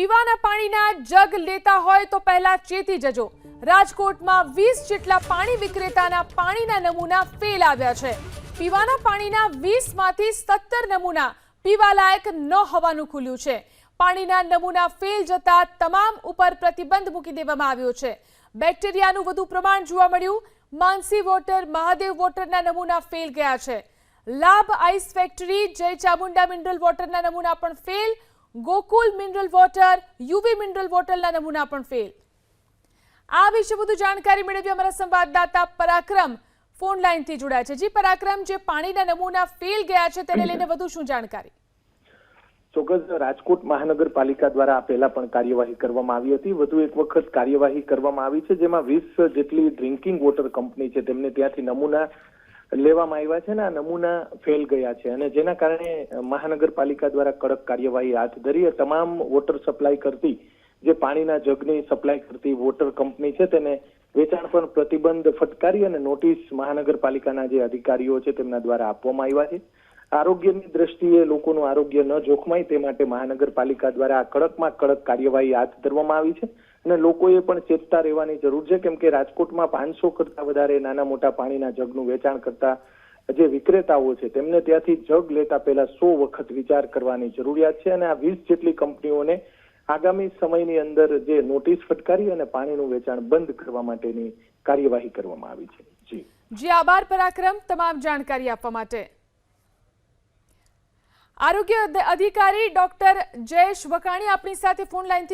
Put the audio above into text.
પીવાના પાણીના જગ લેતા હોય તો પહેલા ચેતી જજો. રાજકોટમાં વીસ જેટલા પાણી વિક્રેતાના પાણીના નમૂના ફેલ આવ્યા છે. પીવાના પાણીના વીસમાંથી સત્તર નમૂના પીવાલાયક ન હોવાનું ખુલ્યું છે. પાણીના નમૂના ફેલ જતા તમામ ઉપર પ્રતિબંધ મૂકી દેવામાં આવ્યો છે. બેક્ટેરિયાનું વધુ પ્રમાણ જોવા મળ્યું. માનસી વોટર, મહાદેવ વોટરના નમૂના ફેલ ગયા છે. લાભ આઈસ ફેક્ટરી, જય ચામુંડા મિનરલ વોટરના નમૂના પણ fail Gokul mineral water UV mineral વોટરના નમૂના પણ ફેલ આ વિશે વધુ જાણકારી મેળવી અમારા સંવાદદાતા પરાક્રમ ફોન લાઈનથી જોડાયા છે. જી પરાક્રમ, જે પાણીના નમૂના ફેલ ગયા છે, તેને લઈને વધુ શું જાણકારી? ચોક્કસ, રાજકોટ મહાનગરપાલિકા દ્વારા પહેલા પણ કાર્યવાહી કરવામાં આવી હતી. વધુ એક વખત કાર્યવાહી કરવામાં આવી છે, જેમાં વીસ જેટલી ડ્રિંકિંગ વોટર કંપની છે, તેમને ત્યાંથી નમૂના લેવામાં આવ્યા છે ને આ નમૂના ફેલ ગયા છે અને જેના કારણે મહાનગરપાલિકા દ્વારા કડક કાર્યવાહી હાથ ધરી તમામ વોટર સપ્લાય કરતી, જે પાણીના જગની સપ્લાય કરતી વોટર કંપની છે તેને વેચાણ પર પ્રતિબંધ ફટકારી અને નોટિસ મહાનગરપાલિકાના જે અધિકારીઓ છે તેમના દ્વારા આપવામાં આવ્યા છે. આરોગ્યની દ્રષ્ટિએ લોકોનું આરોગ્ય ન જોખમાય તે માટે મહાનગરપાલિકા દ્વારા આ કડકમાં કડક કાર્યવાહી હાથ ધરવામાં આવી છે. અને લોકોએ પણ ચેતતા રહેવાની જરૂર છે, કેમ કે રાજકોટમાં પાંચસો કરતા વધારે નાના મોટા પાણીના જગનું વેચાણ કરતા જે વિક્રેતાઓ છે, તેમને ત્યાંથી જગ લેતા પહેલા સો વખત વિચાર કરવાની જરૂરિયાત છે. અને આ વીસ જેટલી કંપનીઓને આગામી સમયની અંદર જે નોટિસ ફટકારી અને પાણીનું વેચાણ બંધ કરવા માટેની કાર્યવાહી કરવામાં આવી છે. જી. જી, આભાર પરાક્રમ. તમામ જાણકારી આપવા માટે. આરોગ્ય અધિકારી ડોક્ટર જયેશ વકાણી આપણી સાથે ફોન લાઈનથી